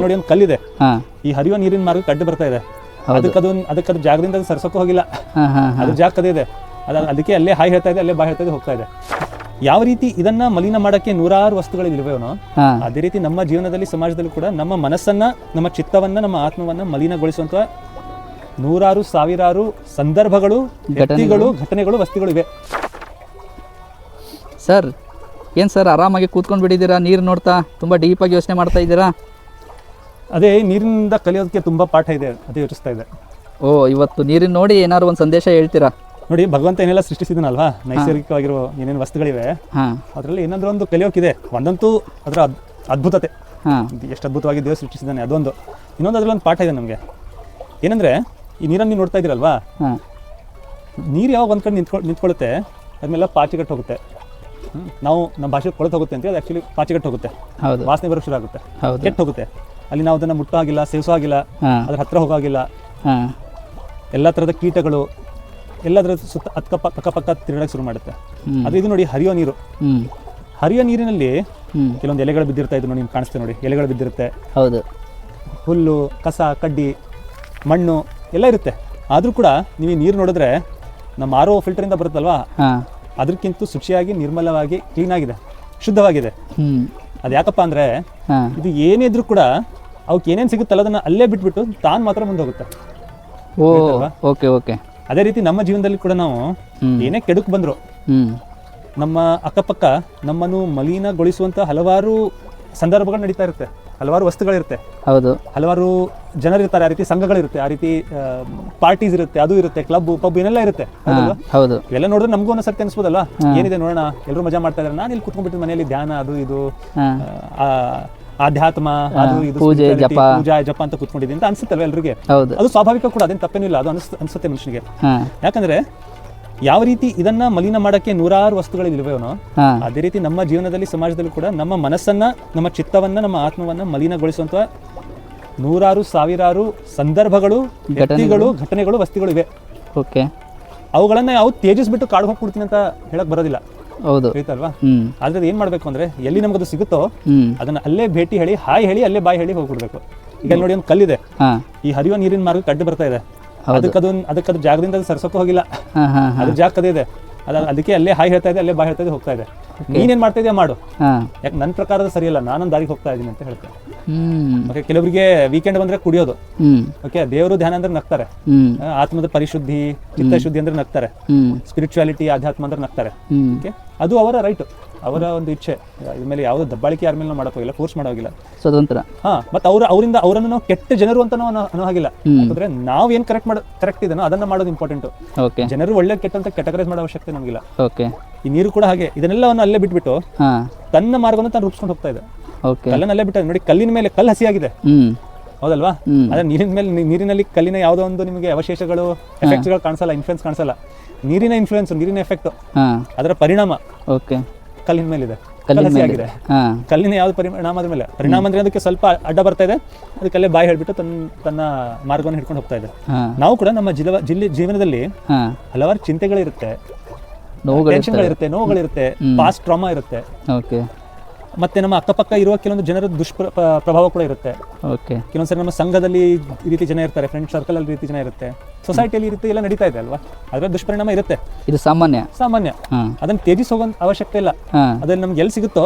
ಅಲ್ಲಿ ನೋಡಿ ಒಂದು ಕಲ್ಲಿದೆ. ಈ ಹರಿಯೋ ನೀರಿನ ಮಾರ್ಗ ಕಡ್ಡಿ ಬರ್ತಾ ಇದೆ. ಅದಕ್ಕೆ ಅದು ಅದಕ್ಕೆ ಅದು ಜಾಗದಿಂದ ಅದು ಸರ್ಸೋಕೆ ಹೋಗಿಲ್ಲ. ಅದ್ರ ಜಾಗ ಕದೇ ಇದೆ ಅದ ಅದಕ್ಕೆ ಅಲ್ಲೇ ಹಾಯ್ ಹೇಳ್ತಾ ಇದೆ ಅಲ್ಲೇ ಬಾಯ್ ಹೇಳ್ತಾ ಇದೆ ಹೋಗ್ತಾ ಇದೆ. ಯಾವ ರೀತಿ ಇದನ್ನ ಮಲಿನ ಮಾಡಕ್ಕೆ ನೂರಾರು ವಸ್ತುಗಳಿಲ್ವೇನೋ ಅದೇ ರೀತಿ ನಮ್ಮ ಜೀವನದಲ್ಲಿ ಸಮಾಜದಲ್ಲಿ ಕೂಡ ನಮ್ಮ ಮನಸ್ಸನ್ನ ನಮ್ಮ ಚಿತ್ತವನ್ನ ನಮ್ಮ ಆತ್ಮವನ್ನ ಮಲಿನಗೊಳಿಸುವಂತ ನೂರಾರು ಸಾವಿರಾರು ಸಂದರ್ಭಗಳು ಘಟನೆಗಳು. ವಸ್ತುಗಳು ಇವೆ. ಸರ್ ಏನು ಸರ್ ಆರಾಮಾಗಿ ಕೂತ್ಕೊಂಡು ಬಿಟ್ಟಿದ್ದೀರಾ? ನೀರು ನೋಡ್ತಾ ತುಂಬ ಡೀಪಾಗಿ ಯೋಚನೆ ಮಾಡ್ತಾ ಇದ್ದೀರಾ? ಅದೇ ನೀರಿನಿಂದ ಕಲಿಯೋದಕ್ಕೆ ತುಂಬಾ ಪಾಠ ಇದೆ ಅದೇ ಯೋಚಿಸ್ತಾ ಇದೆ ಓ ಇವತ್ತು ನೀರಿನ ನೋಡಿ ಏನಾದ್ರು ಒಂದು ಸಂದೇಶ ಹೇಳ್ತೀರಾ? ನೋಡಿ ಭಗವಂತ ಏನೆಲ್ಲ ಸೃಷ್ಟಿಸಿದನಲ್ವಾ? ನೈಸರ್ಗಿಕವಾಗಿರೋ ಏನೇನು ವಸ್ತುಗಳಿವೆ ಹಾಂ. ಅದರಲ್ಲಿ ಏನಾದ್ರೂ ಒಂದು ಕಲಿಯೋಕಿದೆ. ಒಂದಂತೂ ಅದರ ಅದ್- ಅದ್ಭುತತೆ. ಹಾಂ. ಎಷ್ಟು ಅದ್ಭುತವಾಗಿ ದೇವರು ಸೃಷ್ಟಿಸಿದ್ದಾನೆ ಅದೊಂದು. ಇನ್ನೊಂದು ಅದ್ರಲ್ಲಿ ಒಂದು ಪಾಠ ಇದೆ ನಮಗೆ. ಏನಂದ್ರೆ ಈ ನೀರನ್ನು ನೀವು ನೋಡ್ತಾ ಇದ್ದೀರಲ್ವಾ? ಹಾಂ. ನೀರು ಯಾವಾಗ ಒಂದು ಕಡೆ ನಿಂತ್ಕೊಳ್ ನಿಂತ್ಕೊಳ್ಳುತ್ತೆ ಅದ್ಮೇಲೆ ಪಾಚಿಗಟ್ಟು ಹೋಗುತ್ತೆ. ಹ್ಮ್. ನಾವು ನಮ್ಮ ಭಾಷೆ ಕೊಳತು ಹೋಗುತ್ತೆ ಅಂತ ಅದು ಆ್ಯಕ್ಚುಲಿ ಪಾಚಿಗಟ್ಟು ಹೋಗುತ್ತೆ. ಹೌದು. ವಾಸನೆ ಬರೋ ಶುರು ಆಗುತ್ತೆ. ಹೌದು. ಕೆಟ್ಟು ಹೋಗುತ್ತೆ. ಅಲ್ಲಿ ನಾವು ಅದನ್ನು ಮುಟ್ಟೋ ಆಗಿಲ್ಲ ಸೇವಿಸೋ ಆಗಿಲ್ಲ ಅದ್ರ ಹತ್ರ ಹೋಗಾಗಿಲ್ಲ ಎಲ್ಲ ಥರದ ಕೀಟಗಳು ಎಲ್ಲದರ ಸುತ್ತ ಅಕ್ಕ ಅಕ್ಕಪಕ್ಕ ತಿರುಗಕ್ಕೆ ಶುರು ಮಾಡುತ್ತೆ. ಅದು ಇದು ನೋಡಿ ಹರಿಯೋ ನೀರು. ಹರಿಯೋ ನೀರಿನಲ್ಲಿ ಕೆಲವೊಂದು ಎಲೆಗಳು ಬಿದ್ದಿರ್ತಾ ಇದ್ರು ನೋಡಿ ನಿಮ್ಗೆ ಕಾಣಿಸ್ತೇ ನೋಡಿ. ಎಲೆಗಳು ಬಿದ್ದಿರುತ್ತೆ. ಹೌದು. ಹುಲ್ಲು ಕಸ ಕಡ್ಡಿ ಮಣ್ಣು ಎಲ್ಲ ಇರುತ್ತೆ. ಆದರೂ ಕೂಡ ನೀವು ಈ ನೀರು ನೋಡಿದ್ರೆ ನಮ್ಮ ಆರೋ ಫಿಲ್ಟರಿಂದ ಬರುತ್ತಲ್ವಾ? ಅದಕ್ಕಿಂತ ಶುಚಿಯಾಗಿ ನಿರ್ಮಲವಾಗಿ ಕ್ಲೀನ್ ಆಗಿದೆ ಶುದ್ಧವಾಗಿದೆ. ಅದು ಯಾಕಪ್ಪ ಅಂದ್ರೆ ಇದು ಏನೇ ಇದ್ರೂ ಕೂಡ ಅವಕ್ಕೆ ಏನೇನು ಸಿಗುತ್ತಲ್ಲ ಅದನ್ನ ಅಲ್ಲೇ ಬಿಟ್ಬಿಟ್ಟು ತಾನು ಮಾತ್ರ ಮುಂದೆ ಹೋಗುತ್ತೆ. Oh okay okay. ಅದೇ ರೀತಿ ನಮ್ಮ ಜೀವನದಲ್ಲಿ ಕೂಡ ನಾವು ಏನೇ ಕೆಡುಕು ಬಂದ್ರು ನಮ್ಮ ಅಕ್ಕಪಕ್ಕ ನಮ್ಮನ್ನು ಮಲೀನಗೊಳಿಸುವಂತ ಹಲವಾರು ಸಂದರ್ಭಗಳು ನಡೀತಾ ಇರುತ್ತೆ. ಹಲವಾರು ವಸ್ತುಗಳಿರುತ್ತೆ. ಹೌದು. ಹಲವಾರು ಜನರಿರ್ತಾರೆ ಆ ರೀತಿ ಸಂಘಗಳಿರುತ್ತೆ ಆ ರೀತಿ ಪಾರ್ಟೀಸ್ ಇರುತ್ತೆ ಅದು ಇರುತ್ತೆ ಕ್ಲಬ್ ಪಬ್ ಏನೆಲ್ಲ ಇರುತ್ತೆ. ಎಲ್ಲ ಹೌದು. ಇವೆಲ್ಲ ನೋಡಿದ್ರೆ ನಮಗೂ ಒಂದ್ ಸರ್ತಿ ಅನ್ಸ್ಬೋದಲ್ಲ ಏನಿದೆ ನೋಡೋಣ ಎಲ್ಲರೂ ಮಜಾ ಮಾಡ್ತಾ ಇದ್ರೆ. ನಾನು ಇಲ್ಲಿ ಕುತ್ಕೊಂಡ್ಬಿಟ್ಟು ಮನೆಯಲ್ಲಿ ಧ್ಯಾನ ಅದು ಇದು ಹಾಂ. ಆ, ಆಧ್ಯಾತ್ಮ ಅದು ಇದು ಪೂಜೆ, spirituality, ಜಪ. ಪೂಜಾ ಜಪ ಅಂತ ಕುತ್ಕೊಂಡಿದ್ದೀನಿ. ಅಂತ ಅನ್ಸುತ್ತಲ್ವ ಎಲ್ರಿಗೆ? ಹೌದು. ಅದು ಸ್ವಾಭಾವಿಕ ಕೂಡ ಅದೇನು ತಪ್ಪೇನಿಲ್ಲ ಅದು ಅನ್ಸ್ ಅನ್ಸುತ್ತೆ ಮನುಷ್ಯನಿಗೆ. ಹಾಂ. ಯಾಕಂದ್ರೆ ಯಾವ ರೀತಿ ಇದನ್ನ ಮಲಿನ ಮಾಡಕ್ಕೆ ನೂರಾರು ವಸ್ತುಗಳಿಲ್ವೇನೋ ಹಾಂ. ಅದೇ ರೀತಿ ನಮ್ಮ ಜೀವನದಲ್ಲಿ ಸಮಾಜದಲ್ಲಿ ಕೂಡ ನಮ್ಮ ಮನಸ್ಸನ್ನ ನಮ್ಮ ಚಿತ್ತವನ್ನ ನಮ್ಮ ಆತ್ಮವನ್ನ ಮಲಿನಗೊಳಿಸುವಂತ ನೂರಾರು ಸಾವಿರಾರು ಸಂದರ್ಭಗಳು ವ್ಯಕ್ತಿಗಳು ಘಟನೆಗಳು ವಸ್ತುಗಳು ಇವೆ. ಓಕೆ. ಅವುಗಳನ್ನ ಯಾವ ತೇಜಿಸ್ಬಿಟ್ಟು ಕಾಡು ಹೋಗ್ಬಿಡ್ತೀನಿ ಅಂತ ಹೇಳಕ್ ಬರೋದಿಲ್ಲ. ಹೌದು. ಆಯ್ತಲ್ವಾ? ಆದ್ರೆ ಏನ್ ಮಾಡ್ಬೇಕು ಅಂದ್ರೆ ಎಲ್ಲಿ ನಮಗದು ಸಿಗುತ್ತೋ ಅದನ್ನ ಅಲ್ಲೇ ಭೇಟಿ ಹೇಳಿ ಹಾಯ್ ಹೇಳಿ ಅಲ್ಲೇ ಬಾಯಿ ಹೇಳಿ ಹೋಗ್ಬಿಡ್ಬೇಕು. ಈಗ ನೋಡಿ ಒಂದು ಕಲ್ಲಿದೆ. ಈ ಹರಿಯುವ ನೀರಿನ ಮಾರ್ಗ ಅಡ್ಡ ಬರ್ತಾ ಇದೆ. ಅದಕ್ಕೆ ಅದು ಅದಕ್ಕೆ ಅದು ಜಾಗದಿಂದ ಸರ್ಸೋಕೆ ಹೋಗಿಲ್ಲ ಅದ್ರ ಜಾಗ ಇದೆ. ಅದ ಅದಕ್ಕೆ ಅಲ್ಲೇ ಹಾಯ್ ಹೇಳ್ತಾ ಇದೆ ಅಲ್ಲೇ ಬಾಯ್ ಹೇಳ್ತಾ ಇದೆ ಹೋಗ್ತಾ ಇದೆ. ನೀನೇನ್ ಮಾಡ್ತಾ ಇದೆಯಾ ಮಾಡು. ಯಾಕೆ ನನ್ನ ಪ್ರಕಾರದ ಸರಿಯಲ್ಲ ನಾನು ದಾರಿಗೆ ಹೋಗ್ತಾ ಇದ್ದೀನಿ ಅಂತ ಹೇಳ್ತೇನೆ. ಹ್ಞೂ ಓಕೆ ಕೆಲವರಿಗೆ ವೀಕೆಂಡ್ ಬಂದ್ರೆ ಕುಡಿಯೋದು. ಓಕೆ ದೇವರು ಧ್ಯಾನ ಅಂದ್ರೆ ನಗ್ತಾರೆ. ಆತ್ಮದ ಪರಿಶುದ್ಧಿ ಚಿತ್ತಶುದ್ಧಿ ಅಂದ್ರೆ ನಗ್ತಾರೆ. ಸ್ಪಿರಿಚುಯಾಲಿಟಿ ಆಧ್ಯಾತ್ಮ ಅಂದ್ರೆ ನಗ್ತಾರೆ. ಓಕೆ ಅದು ಅವರ ರೈಟ್ ಅವರ ಒಂದು ಇಚ್ಛೆ. ಇದ್ರ ಮೇಲೆ ಯಾವುದೋ ದಬ್ಬಾಳಿಕೆ ಯಾರ ಮೇಲೆ ಮಾಡಕ್ ಹೋಗಿಲ್ಲ ಫೋರ್ಸ್ ಮಾಡೋಗಿಲ್ಲ ಸ್ವತಂತ್ರ ಹಾ ಮತ್ತೆ ಅವ್ರ ಅವರಿಂದ ಅವರನ್ನು ನಾವು ಕೆಟ್ಟ ಜನರು ಅಂತ ನಾವು ಅನ್ನೋ- ಹಾಗಿಲ್ಲ. ಅಂದ್ರೆ ನಾವು ಏನ್ ಕರೆಕ್ಟ್ ಮಾಡ ಕರೆಕ್ಟ್ ಇದೆನೋ ಅದನ್ನ ಮಾಡೋದು ಇಂಪಾರ್ಟೆಂಟ್ ಓಕೆ ಜನರು ಒಳ್ಳೆ ಕೆಟ್ಟ ಅಂತ ಕೆಟಗರೈಸ್ ಮಾಡೋ ಅವಶ್ಯಕತೆ ನಮಗಿಲ್ಲ. ಓಕೆ ಈ ನೀರು ಕೂಡ ಹಾಗೆ ಇದನ್ನೆಲ್ಲವನ್ನು ಅಲ್ಲೇ ಬಿಟ್ಬಿಟ್ಟು ತನ್ನ ಮಾರ್ಗವನ್ನು ತಾನು ರೂಪಿಸ್ಕೊಂಡು ಹೋಗ್ತಾ ಇದೆ ಓಕೆ ಕಲ್ಲನ್ನ ಅಲ್ಲೇ ಬಿಟ್ಟ ನೋಡಿ ಕಲ್ಲಿನ ಮೇಲೆ ಕಲ್ಲು ಹಸಿಯಾಗಿದೆ. ಹೌದಲ್ವಾ. ಅದೇ ನೀರಿನ ಮೇಲೆ ನೀರಿನಲ್ಲಿ ಕಲ್ಲಿನ ಯಾವುದೋ ಒಂದು ನಿಮಗೆ ಅವಶೇಷಗಳು ಎಫೆಕ್ಟ್ಸ್ಗಳು ಕಾಣಿಸಲ್ಲ ಇನ್ಫ್ಲುಯೆನ್ಸ್ ಕಾಣಿಸಲ್ಲ. ನೀರಿನ ಇನ್ಫ್ಲುಯೆನ್ಸ್ ನೀರಿನ ಎಫೆಕ್ಟ್ ಅದರ ಪರಿಣಾಮ ಓಕೆ. ಕಲ್ಲಿನ ಮೇಲಿದೆ. ಹಸಿಯಾಗಿದೆ ಕಲ್ಲಿನ ಯಾವ್ದು ಪರಿಣಾಮ ಅದ್ರ ಮೇಲೆ? ಪರಿಣಾಮ ಅಂದ್ರೆ ಅದಕ್ಕೆ ಸ್ವಲ್ಪ ಅಡ್ಡ ಬರ್ತಾ ಇದೆ. ಅದಕ್ಕಲ್ಲೇ ಬಾಯಿ ಹೇಳ್ಬಿಟ್ಟು ತನ್ನ ತನ್ನ ಮಾರ್ಗವನ್ನು ಹಿಡ್ಕೊಂಡು ಹೋಗ್ತಾ ಇದೆ. ನಾವು ಕೂಡ ನಮ್ಮ ಜಿಲ್ಲೆ ಜಿಲ್ಲೆ ಜೀವನದಲ್ಲಿ ಹಲವಾರು ಚಿಂತೆಗಳಿರುತ್ತೆ. ಟೆನ್ಷನ್ಗಳಿರುತ್ತೆ ನೋವುಗಳಿರುತ್ತೆ. ಪಾಸ್ಟ್ ಟ್ರಾಮಾ ಇರುತ್ತೆ. ಮತ್ತೆ ನಮ್ಮ ಅಕ್ಕಪಕ್ಕ ಇರುವ ಕೆಲವೊಂದು ಜನರ ದುಷ್ಪ್ರ ಪ್ರಭಾವ ಕೂಡ ಇರುತ್ತೆ. ಓಕೆ ಕೆಲವೊಂದ್ಸರಿ ನಮ್ಮ ಸಂಘದಲ್ಲಿ ಈ ರೀತಿ ಜನ ಇರ್ತಾರೆ ಫ್ರೆಂಡ್ ಸರ್ಕಲ್ ಅಲ್ಲಿ ಈ ರೀತಿ ಜನ ಇರುತ್ತೆ. ಸೊಸೈಟಿಯಲ್ಲಿ ಈ ರೀತಿ ಎಲ್ಲ ನಡೀತಾ ಇದೆ ಅಲ್ವಾ? ಅದರ ದುಷ್ಪರಿಣಾಮ ಇರುತ್ತೆ. ಇದು ಸಾಮಾನ್ಯ? ಸಾಮಾನ್ಯ. ಅದನ್ನ ತೇಜಿಸೋ ಹೋಗೋ ಅವಶ್ಯಕತೆ ಇಲ್ಲ. ಅದನ್ನ ಅದ್ರಲ್ಲಿ ನಮ್ಗೆ ಎಲ್ಲಿ ಸಿಗುತ್ತೋ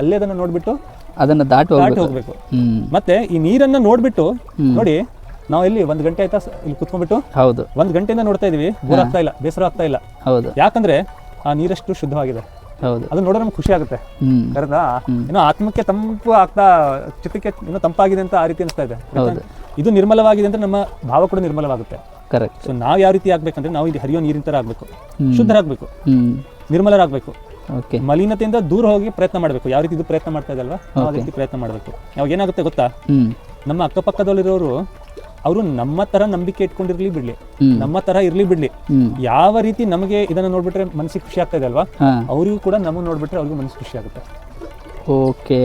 ಅಲ್ಲೇ ಅದನ್ನ ನೋಡ್ಬಿಟ್ಟು ಅದನ್ನ ದಾಟಿ ದಾಟಿ ಹೋಗ್ಬೇಕು. ಮತ್ತೆ ಈ ನೀರನ್ನ ನೋಡ್ಬಿಟ್ಟು ನೋಡಿ ನಾವು ಇಲ್ಲಿ ಒಂದ್ ಗಂಟೆ ಆಯ್ತಾ ಇಲ್ಲಿ ಕುತ್ಕೊಂಡ್ಬಿಟ್ಟು ಹೌದು. ಒಂದ್ ಗಂಟೆಯಿಂದ ನೋಡ್ತಾ ಇದೀವಿ. ಬೋರ್ ಆಗ್ತಾ ಇಲ್ಲ ಬೇಸರ ಆಗ್ತಾ ಇಲ್ಲ. ಹೌದು. ಯಾಕಂದ್ರೆ ಆ ನೀರಷ್ಟು ಶುದ್ಧವಾಗಿದೆ. ಹೌದು. ಅದು ನೋಡೋ ನಮ್ಗೆ ಖುಷಿ ಆಗುತ್ತೆ. ಕರೆದಾ ಏನೋ ಆತ್ಮಕ್ಕೆ ತಂಪು ಆಗ್ತಾ ಚಿತ್ರಕ್ಕೆ ಏನೋ ತಂಪಾಗಿದೆ ಅಂತ ಆ ರೀತಿ ಅನಿಸ್ತಾ ಇದೆ. ಇದು ನಿರ್ಮಲವಾಗಿದೆ ಅಂದ್ರೆ ನಮ್ಮ ಭಾವ ಕೂಡ ನಿರ್ಮಲವಾಗುತ್ತೆ. ಕರೆಕ್ಟ್ ಸೊ ನಾವು ಯಾವ ರೀತಿ ಆಗ್ಬೇಕಂದ್ರೆ ನಾವು ಇದು ಹರಿಯೋ ನೀರಿನ ತರ ಆಗ್ಬೇಕು ಶುದ್ಧರಾಗ್ಬೇಕು. ನಿರ್ಮಲರಾಗ್ಬೇಕು. ಮಲಿನತೆಯಿಂದ ದೂರ ಹೋಗಿ ಪ್ರಯತ್ನ ಮಾಡಬೇಕು. ಯಾವ ರೀತಿ ಇದು ಪ್ರಯತ್ನ ಮಾಡ್ತಾ ಇದಲ್ವಾ ನಾವು ರೀತಿ ಪ್ರಯತ್ನ ಮಾಡಬೇಕು. ಯಾವಾಗ ಏನಾಗುತ್ತೆ ಗೊತ್ತಾ? ನಮ್ಮ ಅಕ್ಕಪಕ್ಕದಲ್ಲಿರೋರು ಅವರು ನಮ್ಮ ತರ ನಂಬಿಕೆ ಇಟ್ಕೊಂಡಿರ್ಲಿ ಬಿಡ್ಲಿ. ನಮ್ಮ ತರ ಇರ್ಲಿ ಬಿಡ್ಲಿ. ಯಾವ ರೀತಿ ನಮಗೆ ಇದನ್ನ ನೋಡ್ಬಿಟ್ರೆ ಮನ್ಸಿಗೆ ಖುಷಿ ಆಗ್ತಾ ಇದೆ ಅಲ್ವಾ? ಅವ್ರಿಗೂ ಕೂಡ ನಮ್ಮ ನೋಡ್ಬಿಟ್ರೆ ಅವ್ರಿಗೂ ಮನ್ಸಿಗೆ ಖುಷಿ ಆಗುತ್ತೆ. ಓಕೆ.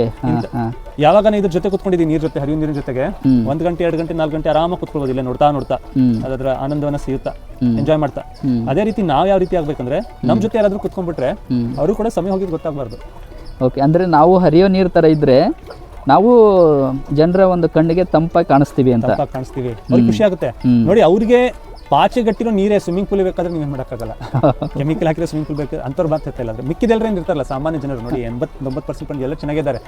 ಯಾವಾಗ ಇದ್ರ ಜೊತೆ ಕುತ್ಕೊಂಡಿದ್ದೀನಿ ನೀರ್ ಜೊತೆ ಹರಿಯೋ ನೀರಿನ ಜೊತೆಗೆ. ಒಂದ್ ಗಂಟೆ ಎರಡು ಗಂಟೆ ನಾಲ್ಕು ಗಂಟೆ ಆರಾಮಾಗಿ ಕುತ್ಕೊಳ್ಳೋದಿಲ್ಲ ನೋಡ್ತಾ ನೋಡ್ತಾ. ಅದರ ಆನಂದವನ್ನ ಸಿಗುತ್ತಾ ಎಂಜಾಯ್ ಮಾಡ್ತಾ. ಅದೇ ರೀತಿ ನಾವು ಯಾವ ರೀತಿ ಆಗ್ಬೇಕಂದ್ರೆ ನಮ್ಮ ಜೊತೆ ಯಾರಾದ್ರೂ ಕುತ್ಕೊಂಡ್ಬಿಟ್ರೆ. ಅವರು ಕೂಡ ಸಮಯ ಹೋಗಿದ್ ಗೊತ್ತಾಗಬಾರ್ದು. ಓಕೆ ಅಂದ್ರೆ ನಾವು ಹರಿಯೋ ನೀರ್ ತರ ಇದ್ದರೆ ನಾವು ಜನರ ಒಂದು ಕಣ್ಣಿಗೆ ತಂಪಾಗಿ ಕಾಣಿಸ್ತೀವಿ ಅಂತ. ಕಾಣಿಸ್ತೀವಿ. ಖುಷಿ ಆಗುತ್ತೆ. ನೋಡಿ ಅವ್ರಿಗೆ ಪಾಚೆ ಗಟ್ಟಿರೋ ನೀರೇ ಸ್ವಿಮ್ಮಿಂಗ್ ಪೂಲ್ ಬೇಕಾದ್ರೆ ನೀವು ಮಾಡೋಕ್ಕಾಗಲ್ಲ. ಕೆಮಿಕಲ್ ಹಾಕಿರೋ ಸ್ವಿಮ್ಮಿಂಗ್ ಪೂಲ್ ಬೇಕು ಅಂಥವ್ರು ಬರ್ತಿರ್ತಾ ಇಲ್ಲ. ಅಂದ್ರೆ ಮಿಕ್ಕಿದೆಲ್ಲರೂ ಏನು ಇರ್ತಾರಲ್ಲ ಸಾಮಾನ್ಯ ಜನರು ನೋಡಿ ಎಂಬತ್ ತೊಂಬತ್ತು ಪರ್ಸೆಂಟ್ ಎಲ್ಲ ಚೆನ್ನಾಗಿದ್ದಾರೆ.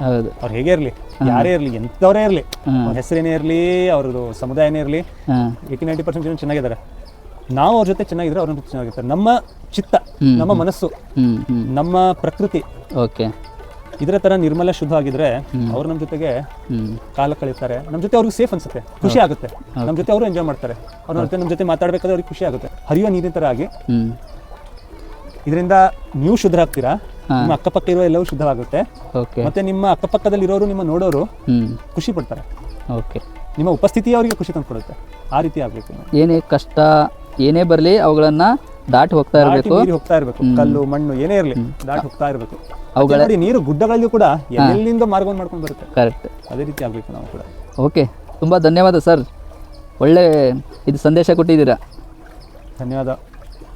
ಅವ್ರು ಹೇಗೆ ಇರಲಿ? ಯಾರೇ ಇರಲಿ ಎಂಥವರೇ ಇರಲಿ ಹೆಸರೇನೇ ಇರಲಿ ಅವ್ರದ್ದು ಸಮುದಾಯನೇ ಇರಲಿ ಏಯ್ಟಿ ನೈಂಟಿ ಪರ್ಸೆಂಟ್ ಜನ ಚೆನ್ನಾಗಿದ್ದಾರೆ. ನಾವು ಅವ್ರ ಜೊತೆ ಚೆನ್ನಾಗಿದ್ರೆ ಅವ್ರ ಚೆನ್ನಾಗಿರ್ತಾರೆ. ನಮ್ಮ ಚಿತ್ತ ನಮ್ಮ ಮನಸ್ಸು ನಮ್ಮ ಪ್ರಕೃತಿ ಓಕೆ ಇದರ ತರ ನಿರ್ಮಲ ಶುದ್ಧ ಆಗಿದ್ರೆ ಅವ್ರು ನಮ್ಮ ಜೊತೆಗೆ ಕಾಲ ಕಳೀತಾರೆ ನಮ್ಮ ಜೊತೆ ಅವ್ರಿಗೆ ಸೇಫ್ ಅನ್ಸುತ್ತೆ. ಖುಷಿ ಆಗುತ್ತೆ. ನಮ್ಮ ಜೊತೆ ಅವರು ಎಂಜಾಯ್ ಮಾಡ್ತಾರೆ. ಅವ್ರ ಜೊತೆ ನಮ್ಮ ಜೊತೆ ಮಾತಾಡ್ಬೇಕಾದ್ರೆ ಅವ್ರಿಗೆ ಖುಷಿ ಆಗುತ್ತೆ. ಹರಿಯುವ ನೀರಿನ ತರ ಆಗಿ. ಇದರಿಂದ ನೀವು ಶುದ್ಧರಾಗ್ತೀರಾ ನಿಮ್ಮ ಅಕ್ಕಪಕ್ಕ ಇರೋ ಎಲ್ಲವೂ ಶುದ್ಧವಾಗುತ್ತೆ. ಮತ್ತೆ ನಿಮ್ಮ ಅಕ್ಕಪಕ್ಕದಲ್ಲಿ ಇರೋರು ನಿಮ್ಮ ನೋಡೋರು ಖುಷಿ ಪಡ್ತಾರೆ. ಓಕೆ ನಿಮ್ಮ ಉಪಸ್ಥಿತಿ ಅವರಿಗೆ ಖುಷಿ ತಂದ್ಕೊಡುತ್ತೆ. ಆ ರೀತಿ ಆಗಬೇಕು. ಏನೇ ಕಷ್ಟ ಏನೇ ಬರಲಿ ಅವುಗಳನ್ನು ದಾಟಿ ಹೋಗ್ತಾ ಇರಬೇಕು. ಹೋಗ್ತಾ ಇರಬೇಕು. ಕಲ್ಲು ಮಣ್ಣು ಏನೇ ಇರಲಿ ದಾಟಿ ಹೋಗ್ತಾ ಇರಬೇಕು. ಅವುಗಳ ನೀರು ಗುಡ್ಡಗಳಲ್ಲಿ ಕೂಡ ಎಲ್ಲಿಂದ ಮಾರ್ಗವನ್ನು ಮಾಡ್ಕೊಂಡು ಬರುತ್ತೆ? ಕರೆಕ್ಟ್ ಅದೇ ರೀತಿ ಆಗಬೇಕು ನಾವು ಕೂಡ. ಓಕೆ ತುಂಬ ಧನ್ಯವಾದ ಸರ್ ಒಳ್ಳೆ ಇದು ಸಂದೇಶ ಕೊಟ್ಟಿದ್ದೀರಾ. ಧನ್ಯವಾದ.